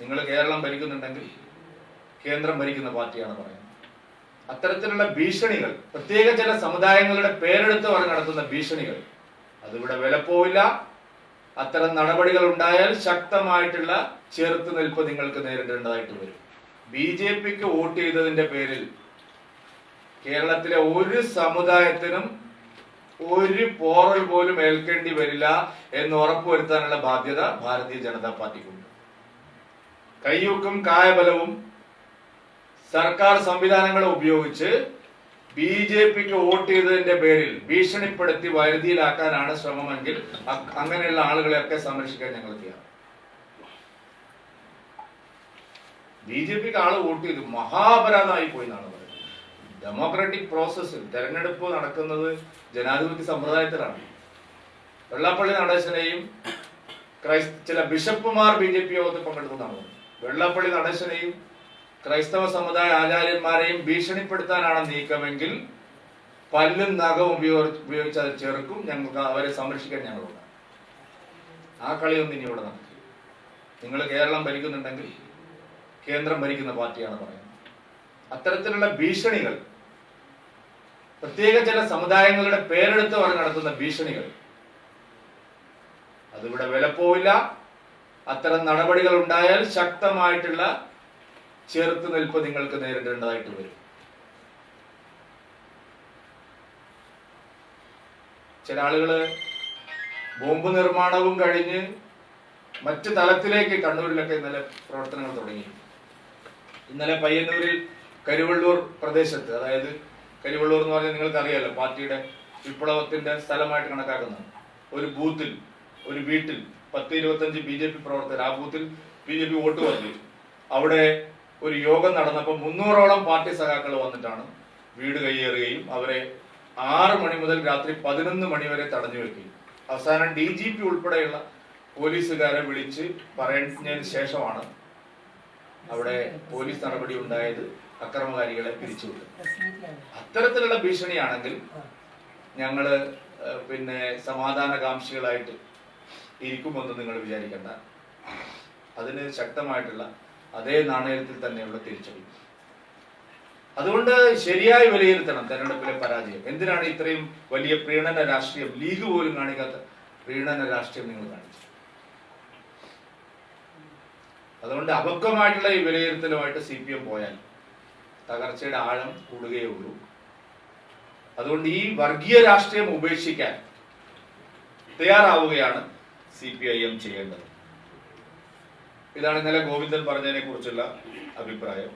നിങ്ങൾ കേരളം ഭരിക്കുന്നുണ്ടെങ്കിൽ കേന്ദ്രം ഭരിക്കുന്ന പാർട്ടിയാണ് പറയുന്നത്. അത്തരത്തിലുള്ള ഭീഷണികൾ പ്രത്യേക ചില സമുദായങ്ങളുടെ പേരെടുത്ത് അവർ നടത്തുന്ന ഭീഷണികൾ അതിവിടെ വിലപ്പോവില്ല. അത്തരം നടപടികൾ ഉണ്ടായാൽ ശക്തമായിട്ടുള്ള ചെറുത്തുനിൽപ്പ് നിങ്ങൾക്ക് നേരിടേണ്ടതായിട്ട് വരും. ബി ജെ പിക്ക് വോട്ട് ചെയ്തതിന്റെ പേരിൽ കേരളത്തിലെ ഒരു സമുദായത്തിനും ഒരു പോറൽ പോലും ഏൽക്കേണ്ടി വരില്ല എന്ന് ഉറപ്പുവരുത്താനുള്ള ബാധ്യത ഭാരതീയ ജനതാ പാർട്ടിക്കുണ്ട്. കയ്യൂക്കും കായബലവും സർക്കാർ സംവിധാനങ്ങളെ ഉപയോഗിച്ച് ബി ജെ പിക്ക് വോട്ട് ചെയ്തതിന്റെ പേരിൽ ഭീഷണിപ്പെടുത്തി വരുതിയിലാക്കാനാണ് ശ്രമമെങ്കിൽ അങ്ങനെയുള്ള ആളുകളെയൊക്കെ സംരക്ഷിക്കാൻ ഞങ്ങൾ തയ്യാറാണ്. ബി ജെ പിക്ക് ആൾ വോട്ട് ചെയ്തു മഹാപരാധമായി പോയി എന്നാണ് പറയുന്നത്. ഡെമോക്രാറ്റിക് പ്രോസസ്സിൽ തെരഞ്ഞെടുപ്പ് നടക്കുന്നത് ജനാധിപത്യ സമ്പ്രദായത്തിലാണ്. വെള്ളാപ്പള്ളി നടേശനെയും ക്രൈസ്ത ചില ബിഷപ്പുമാർ ബി ജെ പി യോഗത്തിൽ പങ്കെടുക്കുന്നതാണ് വെള്ളാപ്പള്ളി നടേശനെയും ക്രൈസ്തവ സമുദായ ആചാര്യന്മാരെയും ഭീഷണിപ്പെടുത്താനാണ് നീക്കമെങ്കിൽ പല്ലും നഖവും ഉപയോഗിച്ച് ഉപയോഗിച്ച് അത് ചെറുക്കും. ഞങ്ങൾക്ക് അവരെ സംരക്ഷിക്കാൻ ഞങ്ങളുണ്ട്. ആ കളിയൊന്നും ഇനി ഇവിടെ നടക്കില്ല. നിങ്ങൾ കേരളം ഭരിക്കുന്നുണ്ടെങ്കിൽ കേന്ദ്രം ഭരിക്കുന്ന പാർട്ടിയാണ് പറയുന്നത്. അത്തരത്തിലുള്ള ഭീഷണികൾ പ്രത്യേക ചില സമുദായങ്ങളുടെ പേരെടുത്ത് അവർ നടത്തുന്ന ഭീഷണികൾ അതിവിടെ വിലപ്പോവില്ല. അത്തരം നടപടികൾ ഉണ്ടായാൽ ശക്തമായിട്ടുള്ള ചെറുത്തു നിൽപ്പ് നിങ്ങൾക്ക് നേരിടേണ്ടതായിട്ട് വരും. ചില ആളുകൾ ബോംബ് നിർമ്മാണവും കഴിഞ്ഞ് മറ്റു തലത്തിലേക്ക് കണ്ണൂരിലൊക്കെ ഇന്നലെ പ്രവർത്തനങ്ങൾ തുടങ്ങി. ഇന്നലെ പയ്യന്നൂരിൽ കരുവള്ളൂർ പ്രദേശത്ത് അതായത് കരുവള്ളൂർ എന്ന് പറഞ്ഞാൽ നിങ്ങൾക്ക് അറിയാലോ പാർട്ടിയുടെ വിപ്ലവത്തിന്റെ സ്ഥലമായിട്ട് കണക്കാക്കുന്നത്. ഒരു ബൂത്തിൽ ഒരു വീട്ടിൽ പത്ത് ഇരുപത്തഞ്ച് ബി ജെ പി പ്രവർത്തകർ ആ ബൂത്തിൽ ബി ജെ പി വോട്ട് പറഞ്ഞു അവിടെ ഒരു യോഗം നടന്നപ്പോൾ മുന്നൂറോളം പാർട്ടി സഖാക്കൾ വന്നിട്ടാണ് വീട് കയ്യേറുകയും അവരെ ആറ് മണി മുതൽ രാത്രി പതിനൊന്ന് മണി വരെ തടഞ്ഞു വെക്കുകയും അവസാനം ഡി ജി പി ഉൾപ്പെടെയുള്ള പോലീസുകാരെ വിളിച്ച് പറയുന്നതിന് ശേഷമാണ് അവിടെ പോലീസ് നടപടി ഉണ്ടായത്. അക്രമകാരികളെ പിരിച്ചുവിട്ടു അത്തരത്തിലുള്ള ഭീഷണിയാണെങ്കിൽ ഞങ്ങൾ പിന്നെ സമാധാനകാംക്ഷികളായിട്ട് ഇരിക്കുമെന്ന് നിങ്ങൾ വിചാരിക്കേണ്ട. അതിന് ശക്തമായിട്ടുള്ള അതേ നാണയത്തിൽ തന്നെയുള്ള തിരിച്ചടി. അതുകൊണ്ട് ശരിയായി വിലയിരുത്തണം തെരഞ്ഞെടുപ്പിലെ പരാജയം. എന്തിനാണ് ഇത്രയും വലിയ പ്രീണന രാഷ്ട്രീയം? ലീഗ് പോലും കാണിക്കാത്ത പ്രീണന രാഷ്ട്രീയം നിങ്ങൾ കാണിച്ചു. അതുകൊണ്ട് അപക്വമായിട്ടുള്ള ഈ വിലയിരുത്തലുമായിട്ട് സി പി എം പോയാൽ തകർച്ചയുടെ ആഴം കൂടുകയേ ഉള്ളൂ. അതുകൊണ്ട് ഈ വർഗീയ രാഷ്ട്രീയം ഉപേക്ഷിക്കാൻ തയ്യാറാവുകയാണ് സി പി ഐ എം ചെയ്യേണ്ടത്. ഇതാണ് ഇന്നലെ ഗോവിന്ദൻ പറഞ്ഞതിനെ കുറിച്ചുള്ള അഭിപ്രായം.